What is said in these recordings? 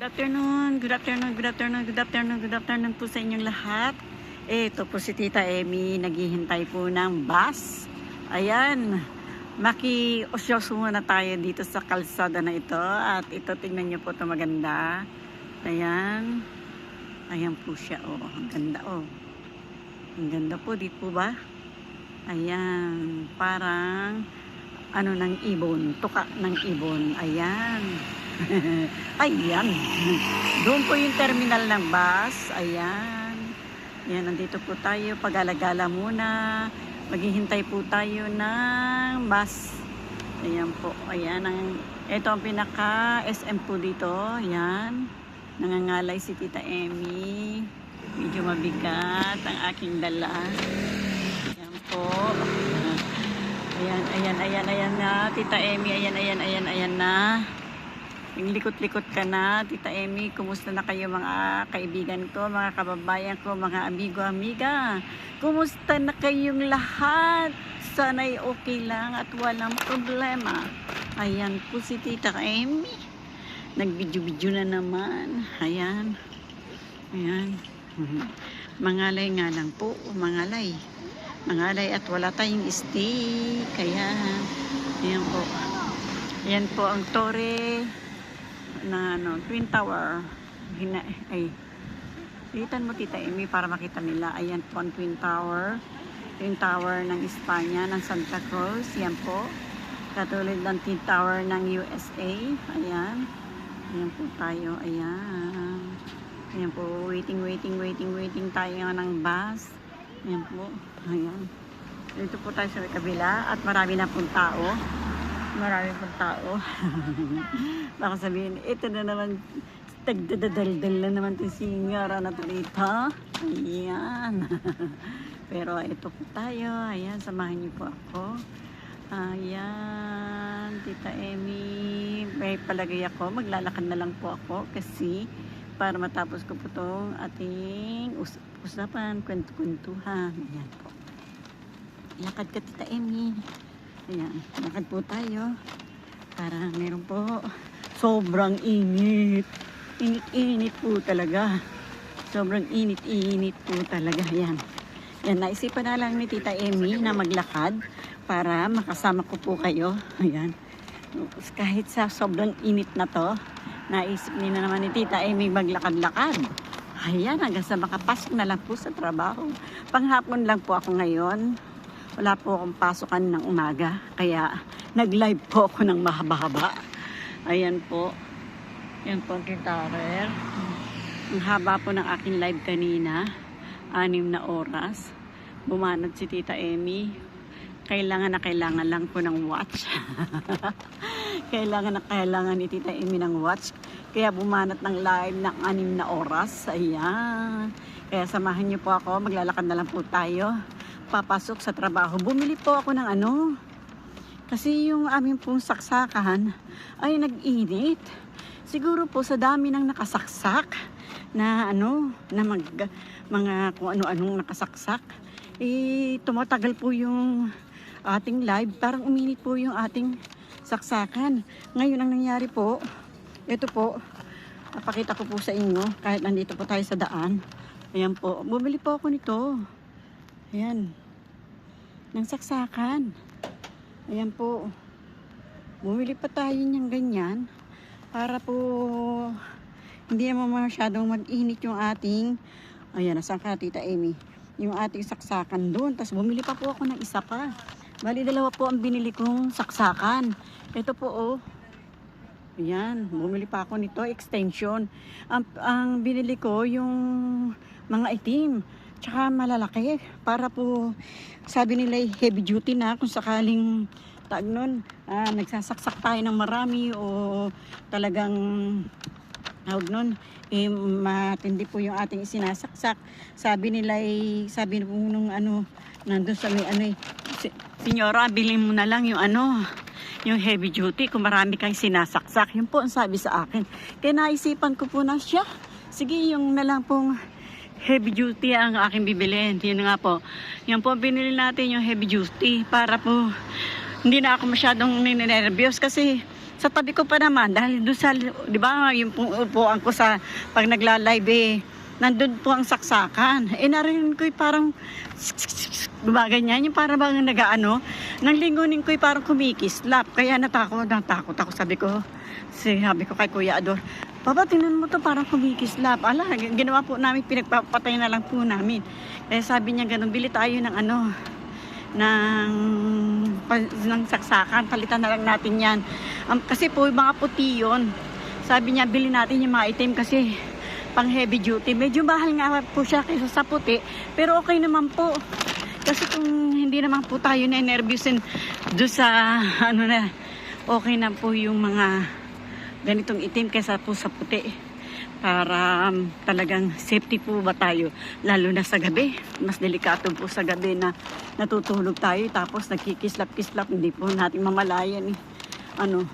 Good afternoon, good afternoon, good afternoon, good afternoon, good afternoon po sa inyong lahat. Ito po si Tita Emmy, naghihintay po ng bus. Ayan, maki-osyoso muna tayo dito sa kalsada na ito. At ito, tingnan niyo po ito maganda. Ayan, ayan po siya, oh, ang ganda, oh. Ang ganda po, di po ba? Ayan, parang ano ng ibon, tuka ng ibon. Ayan. Ayan. Doon po yung terminal ng bus. Ayan. Ayan, nandito po tayo. Pag-alagala muna. Maghihintay po tayo ng bus. Ayan po. Ayan. Ang, ito ang pinaka SM po dito. Ayan. Nangangalay si Tita Emmy. Medyo mabigat ang aking dala. Ayan po. Ayan, ayan, ayan, ayan na. Tita Emmy, ayan, ayan, ayan, ayan na. Yung likot-likot ka na, Tita Emmy, kumusta na kayo mga kaibigan ko, mga kababayan ko, mga amigo-amiga? Kumusta na kayong lahat? Sana'y okay lang at walang problema. Ayan po si Tita Emmy. Nag-video-video na naman. Ayan. Ayan. Mangalay nga lang po, mangalay. Mangalay at wala tayong stick. Kaya, ayan po. Ayan po ang tore na ano, Twin Tower. Hina, ay, Ilitan mo tita Amy para makita nila. Ayan po ang Twin Tower. Twin Tower ng Espanya, ng Santa Cruz. Yan po. Katulad ng Twin Tower ng USA. Ayan. Ayan po tayo. Ayan. Ayan po. Waiting, waiting, waiting, waiting tayo ng bus. Ayan po. Ayan. Dito po tayo sa kabila at marami na pong tao. Marami pong tao. Baka sabihin, ito na naman, tagdadadaldal na naman itong sinyora na to dito. Ayan. Pero ito po tayo. Ayan, samahan niyo po ako. Ayan, Tita Emmy. May palagay ako. Maglalakad na lang po ako kasi para matapos ko po itong ating us- usapan, kwento-kwentuhan. Ayan po. Lakad ka, Tita Emmy. Ayan, lakad po tayo. Para meron po sobrang init. Init-init po talaga. Sobrang init-init po talaga. Ayan. Yan, naisipan na lang ni Tita Emmy na maglakad para makasama ko po kayo. Ayan. Kahit sa sobrang init na to, naisip ni na naman ni Tita Emmy maglakad-lakad. Ayan, hanggang sa makapasok na lang po sa trabaho. Panghapon lang po ako ngayon. Wala po akong pasukan ng umaga. Kaya nag-live po ako ng mahaba-haba. Ayan po. Yan po ang kintarer. Ang haba po ng aking live kanina. Anim na oras. Bumanat si Tita Emmy. Kailangan na kailangan lang po ng watch. kailangan na kailangan ni Tita Emmy ng watch. Kaya bumanat ng live ng anim na oras. Ayan. Kaya samahan niyo po ako. Maglalakad na lang po tayo. Papasok sa trabaho. Bumili po ako ng ano. Kasi yung aming pong saksakan ay nag-init. Siguro po sa dami ng nakasaksak na ano, na mag, mga kung ano-anong nakasaksak, eh, tumatagal po yung ating live. Parang uminit po yung ating saksakan. Ngayon ang nangyari po, ito po, napakita ko po sa inyo, kahit nandito po tayo sa daan. Ayan po, bumili po ako nito. Ayan, ng saksakan. Ayan po, bumili pa tayo niyang ganyan para po hindi naman masyadong mag-init yung ating, ayan, nasaan ka tita Amy? Yung ating saksakan doon. Tapos bumili pa po ako ng isa pa. Bali, dalawa po ang binili kong saksakan. Ito po, oh. Ayan, bumili pa ako nito, extension. Ang, ang binili ko, yung mga itim. Tsaka malalaki. Para po, sabi nila heavy duty na kung sakaling tag nun, ah, nagsasaksak tayo ng marami o talagang tawag nun, eh, matindi po yung ating sinasaksak. Sabi nila eh, sabi po nung ano, nandun sa may ano eh, "Si- Senyora, bilhin mo na lang yung ano, yung heavy duty kung marami kang sinasaksak. Yun po ang sabi sa akin. Kaya naisipan ko po na siya. Sige, yung na lang pong heavy duty ang aking bibilin. Yun nga po. Yan po binili natin yung heavy duty para po hindi na ako masyadong ninenervyos kasi Sa tabi ko pa naman, dahil doon sa, di ba, yung upuan ko sa, pag nagla-live eh, nandun po ang saksakan. Eh, narinig ko yung parang, gumaganyan, yung parang bang nag-ano, nang lingunin ko yung parang kumikislap. Kaya natakot, natakot ako, sabi ko, sabi ko kay Kuya Ador, Papa, tingnan mo to parang kumikislap. Ala, ginawa po namin, pinagpapatay na lang po namin. Kaya sabi niya ganun, bili tayo ng ano, ng, pa- ng saksakan, palitan na lang natin yan. Um, kasi po, mga puti yun. Sabi niya, bili natin yung mga itim kasi pang heavy duty. Medyo mahal nga po siya kaysa sa puti, pero okay naman po. Kasi kung hindi naman po tayo na nervyusin do sa ano na, okay na po yung mga ganitong itim kaysa po sa puti. Para um, talagang safety po ba tayo? Lalo na sa gabi. Mas delikato po sa gabi na natutulog tayo. Tapos nagkikislap-kislap. Hindi po natin mamalayan eh. ano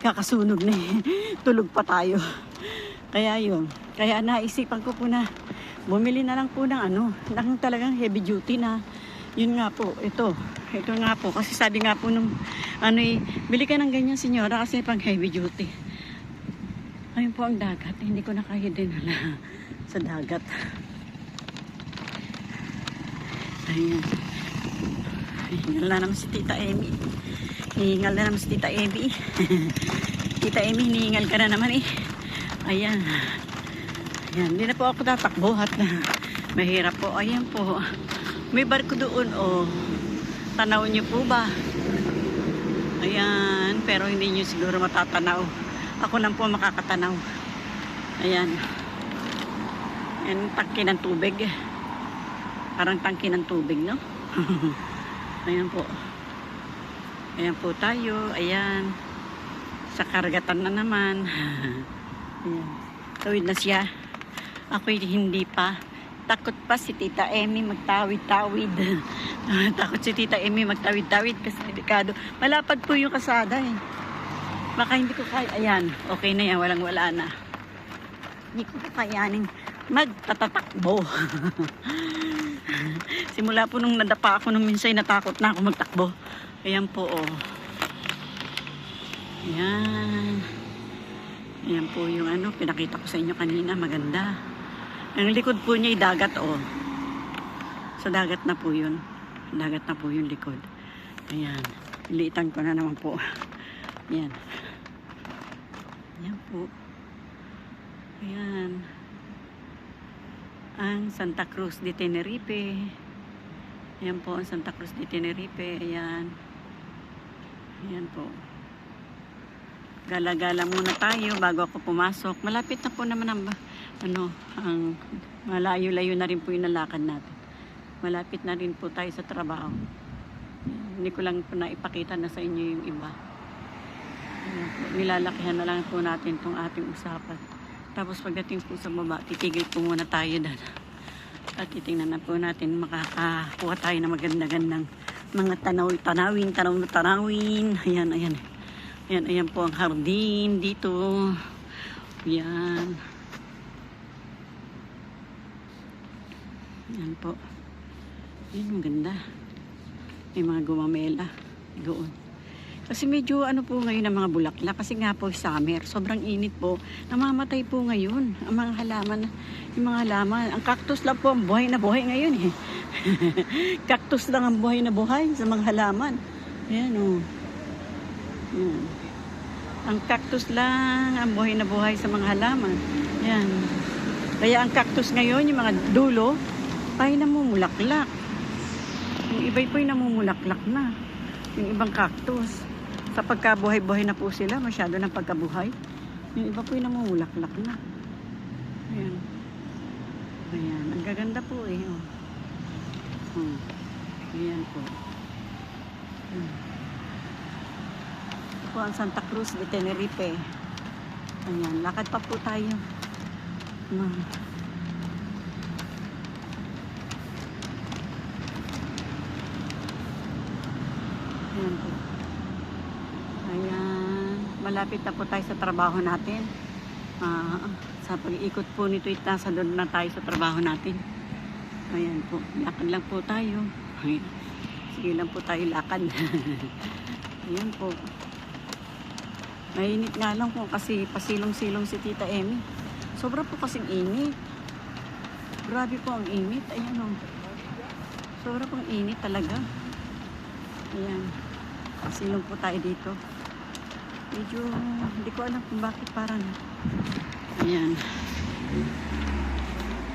kakasunog na eh. tulog pa tayo. Kaya yun. Kaya naisipan ko po na bumili na lang po ng ano ng talagang heavy duty na yun nga po ito. Ito nga po. Kasi sabi nga po nung ano eh bili ka ng ganyan senyora kasi pang heavy duty Ayun po ang dagat. Hindi ko nakahidin hala sa dagat. Ayan. Hingal na naman si Tita Amy. Hingal na naman si Tita Amy. Tita Amy, hinihingal ka na naman eh. Ayan. Ayan. Hindi na po ako tatakbo at mahirap po. Ayan po. May barko doon oh. Tanaw niyo po ba? Ayan. Pero hindi niyo siguro matatanaw. Ako lang po makakatanaw. Ayan. Yan, tangke ng tubig. Parang tangke ng tubig, no? Ayan po. Ayan po tayo. Ayan. Sa karagatan na naman. Ayan. Tawid na siya. Ako'y hindi pa. Takot pa si Tita Emmy magtawid-tawid. Takot si Tita Emmy magtawid-tawid kasi delikado. Malapad po yung kasada eh. Baka hindi ko kaya. Ayan, okay na yan. Walang wala na. Hindi ko kayanin magtatatakbo. Simula po nung nadapa ako nung minsan natakot na ako magtakbo. Ayan po oh. Ayan. Ayan po yung ano, pinakita ko sa inyo kanina. Maganda. Ang likod po niya ay dagat oh. Sa dagat na po yun. Dagat na po yung likod. Ayan. Liitan ko na naman po. Ayan. Po. Ayan. Ang Santa Cruz de Tenerife. Ayan po ang Santa Cruz de Tenerife. Ayan. Ayan po. Gala-gala muna tayo bago ako pumasok. Malapit na po naman ang ano, ang malayo-layo na rin po yung nalakad natin. Malapit na rin po tayo sa trabaho. Hindi ko lang po naipakita na sa inyo yung iba. Nilalakihan na lang po natin itong ating usapan. Tapos pagdating po sa baba, titigil po muna tayo doon. At titingnan na po natin makakakuha tayo ng maganda-gandang mga tanaw, tanawin, tanaw na tanawin. Ayan, ayan. Ayan, ayan po ang hardin dito. Ayan. Ayan po. Ayan, maganda. May mga gumamela doon. Kasi medyo ano po ngayon ang mga bulaklak. Kasi nga po summer. Sobrang init po. Namamatay po ngayon. Ang mga halaman. Yung mga halaman. Ang cactus lang po ang buhay na buhay ngayon eh. cactus lang ang buhay na buhay sa mga halaman. Ayan o. Oh. Ayan. Ang cactus lang ang buhay na buhay sa mga halaman. Ayan. Kaya ang cactus ngayon, yung mga dulo, ay namumulaklak. Yung iba'y po'y namumulaklak na. Yung ibang cactus sa pagkabuhay-buhay na po sila, masyado ng pagkabuhay. Yung iba po yung namumulaklak na. Ayan. Ayan. Ang gaganda po eh. Oh. Oh. Ayan po. Hmm. Ito po ang Santa Cruz de Tenerife. Ayan. Lakad pa po tayo. Hmm. Ayan po. Malapit na po tayo sa trabaho natin. Ah, sa pag-ikot po nito, nasa doon na tayo sa trabaho natin. Ayan po. Lakad lang po tayo. Sige lang po tayo lakad. Ayan po. Mainit nga lang po kasi pasilong-silong si Tita Emmy. Sobra po kasing init. Grabe po ang init. Ayan o. Sobra pong init talaga. Ayan. Silong po tayo dito. Medyo, hindi ko alam kung bakit parang, ayan.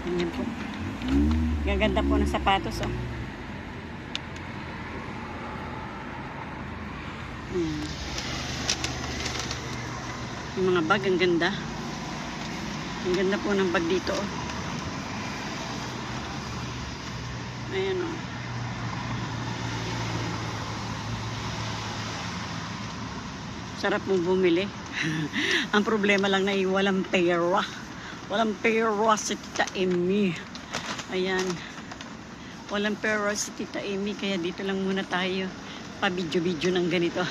Ayan po. Gaganda po ng sapatos, oh. Ayan. Yung mga bag, ang ganda. Ang ganda po ng bag dito, oh. Ayan, oh. Sarap mo bumili. ang problema lang na eh, walang pera. Walang pera si Tita Amy. Ayan. Walang pera si Tita Amy, kaya dito lang muna tayo. Pa-video-video ng ganito.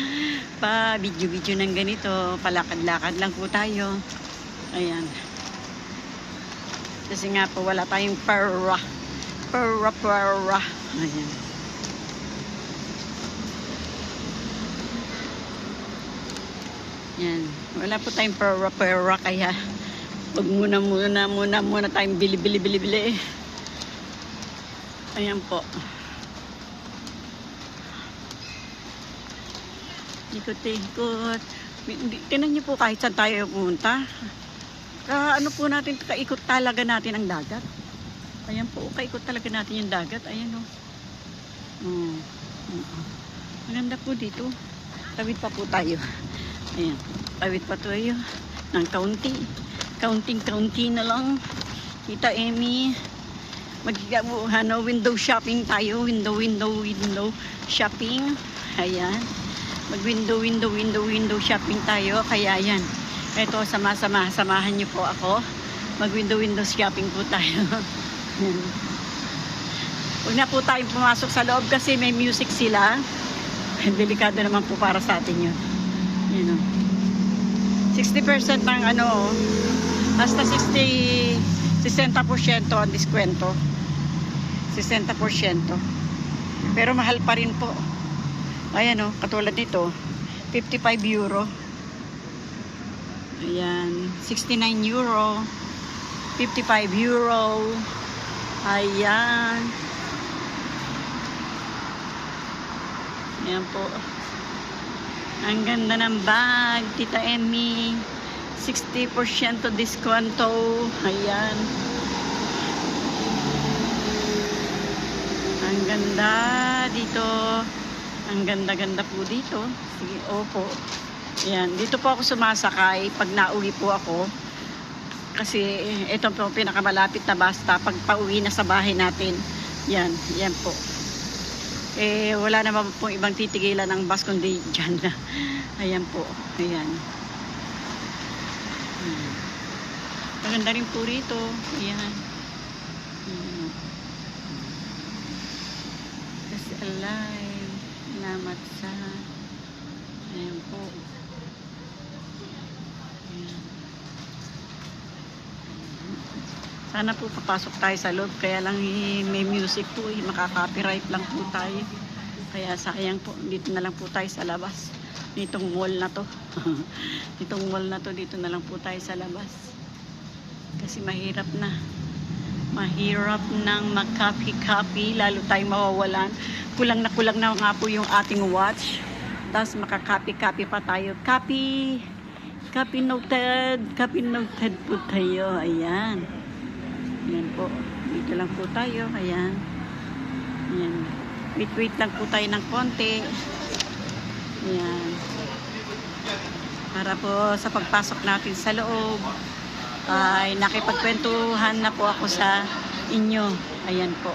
Pa-video-video ng ganito. Palakad-lakad lang po tayo. Ayan. Kasi nga po, wala tayong pera. Pera, pera. Ayan. Yan. Wala po tayong pera-pera, kaya Wag muna muna muna muna tayong bili bili bili bili. Ayan po. Ikot-ikot. Tingnan niyo po kahit saan tayo pumunta. Ano po natin, kaikot talaga natin ang dagat. Ayan po, kaikot talaga natin yung dagat. Ayan o. Oh. Oh. Maganda po dito. Tawid pa po tayo. Ayan. Tawid pa tayo ng kaunti. Kaunting-kaunti na lang. Kita Emmy. Magkikabuhan na window shopping tayo. Window, window, window shopping. Ayan. Mag window, window, window, window shopping tayo. Kaya yan. Ito, sama-sama. Samahan niyo po ako. Mag window, window shopping po tayo. Ayan. Huwag na po tayong pumasok sa loob kasi may music sila. Delikado naman po para sa atin yun. Yun o. 60% ng ano, oh, hasta 60, 60% ang diskwento. 60%. Pero mahal pa rin po. Ayan o, katulad nito, 55 euro. Ayan, 69 euro. 55 euro. Ayan. Ayan po. Ang ganda ng bag, Tita Emmy. 60% diskonto. Ayan. Ang ganda dito. Ang ganda-ganda po dito. Sige, opo. Ayan, dito po ako sumasakay pag nauwi po ako. Kasi ito po pinakamalapit na basta pag pauwi na sa bahay natin. Yan, yan po. Eh, wala naman po ibang titigilan ng bus kundi dyan na. Ayan po. Ayan. Ayan. Maganda rin po rito. Ayan. Kasi alive. Salamat sa Ayan po. Sana po papasok tayo sa loob. Kaya lang eh, may music po. Eh, makaka-copyright lang po tayo. Kaya sayang po. Dito na lang po tayo sa labas. Nitong mall na to. Nitong mall na to. Dito na lang po tayo sa labas. Kasi mahirap na. Mahirap nang mag-copy-copy. Lalo tayong mawawalan. Kulang na kulang na nga po yung ating watch. Tapos makaka-copy-copy pa tayo. Copy! Copy noted! Copy noted po tayo. Ayan. Ayan po. Dito lang po tayo. Ayan. Ayan. Wait, wait lang po tayo ng konti. Ayan. Para po sa pagpasok natin sa loob, ay nakipagkwentuhan na po ako sa inyo. Ayan po.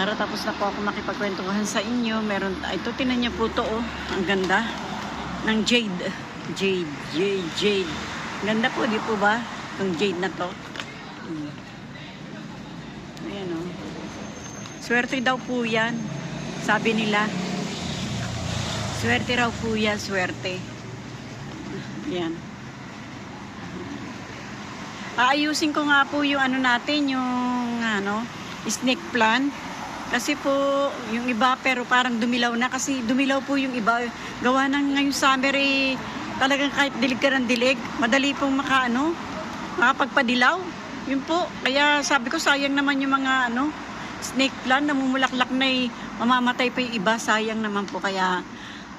Para tapos na po ako makipagkwentuhan sa inyo. Meron, ito tinan niyo po to oh. Ang ganda. Ng jade. Jade, jade, jade. Ganda po, di po ba? Itong jade na to. Ayan o. Swerte daw po yan. Sabi nila. Swerte raw po yan, swerte. Yan. Aayusin ko nga po yung ano natin, yung ano, snake plant. Kasi po, yung iba pero parang dumilaw na kasi dumilaw po yung iba. Gawa ng ngayong summer eh, talagang kahit dilig ka ng dilig, madali pong makaano, makapagpadilaw. Yun po, kaya sabi ko sayang naman yung mga ano, snake plant, namumulaklak na eh, mamamatay pa yung iba, sayang naman po. Kaya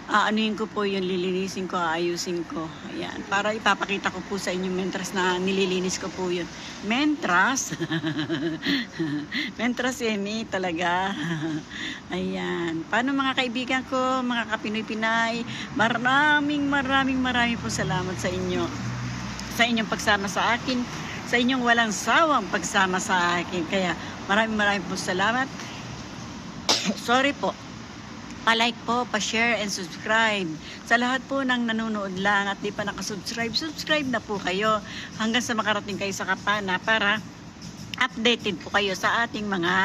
aanuhin ko po yun, lilinisin ko, aayusin ko. Ayan, para ipapakita ko po sa inyo mentras na nililinis ko po yun. Mentras? mentras Emi talaga. Ayan. Paano mga kaibigan ko, mga kapinoy-pinay, maraming maraming maraming po salamat sa inyo. Sa inyong pagsama sa akin, sa inyong walang sawang pagsama sa akin. Kaya maraming maraming po salamat. Sorry po pa-like po, pa-share and subscribe. Sa lahat po ng nanonood lang at di pa nakasubscribe, subscribe na po kayo hanggang sa makarating kayo sa Kapana para updated po kayo sa ating mga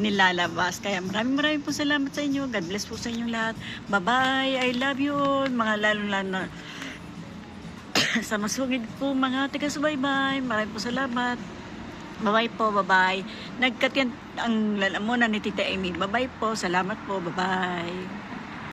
nilalabas. Kaya maraming maraming po salamat sa inyo. God bless po sa inyong lahat. Bye-bye. I love you all. Mga lalong-lalo na sa masungid po mga taga-subaybay. Maraming po salamat. Bye-bye po, bye-bye. Nagkatiyan ang lalamunan ni Tita Amy. Bye-bye po, salamat po, bye-bye.